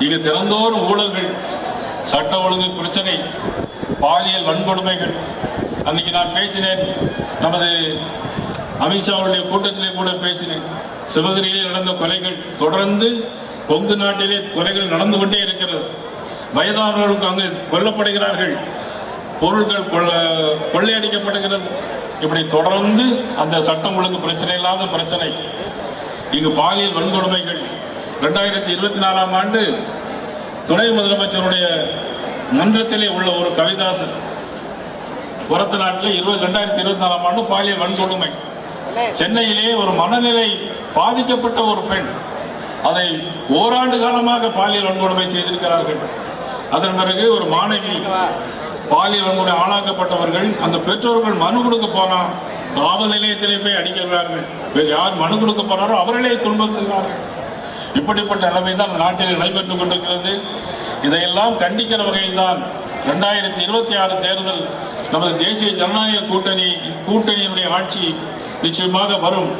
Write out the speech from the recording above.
இங்கு திறந்தோறும் ஊழல்கள் சட்ட ஒழுங்கு பிரச்சனை பாலியல் வன்கொடுமைகள். அன்னைக்கு நான் பேசினேன். நமது அமித்ஷாவுடைய கூட்டத்திலே கூட பேசினேன். சிவகிரியில் நடந்த கொலைகள் தொடர்ந்து கொங்கு நாட்டிலே கொலைகள் நடந்து கொண்டே இருக்கிறது. வயதானவர்களுக்கு அங்கு கொல்லப்படுகிறார்கள். பொருட்கள் கொள்ள கொள்ளையடிக்கப்படுகிறது. இப்படி தொடர்ந்து அந்த சட்டம் ஒழுங்கு பிரச்சனை இல்லாத பிரச்சனை. இங்கு பாலியல் வன்கொடுமைகள் ரெண்டாயிரத்தி இருபத்தி நாலாம் ஆண்டு துணை முதலமைச்சருடைய மன்றத்திலே உள்ள ஒரு கவிதாசன் புறத்து நாட்டில் இருபது ரெண்டாயிரத்தி இருபத்தி நாலாம் ஆண்டு பாலியல் வன்கொடுமை. சென்னையிலே ஒரு மனநிலை பாதிக்கப்பட்ட ஒரு பெண் அதை ஓராண்டு காலமாக பாலியல் வன்கொடுமை செய்திருக்கிறார்கள். அதன் பிறகு ஒரு மாணவி பாலியல் வன்கொடுமை ஆளாக்கப்பட்டவர்கள் அந்த பெற்றோர்கள் மனு கொடுக்க போனா காவல் நிலையத்திலே போய் அடிக்கிறார்கள் யார் மனு கொடுக்க போறாரோ அவர்களே துன்பத்துகிறார்கள் இப்படிப்பட்ட நிலைமை தான் நாட்டில் நடைபெற்றுக் கொண்டிருக்கிறது. இதையெல்லாம் கண்டிக்கிற வகையில் தான் ரெண்டாயிரத்தி இருபத்தி ஆறு தேர்தல் நமது தேசிய ஜனநாயக கூட்டணி கூட்டணியினுடைய ஆட்சி நிச்சயமாக வரும்.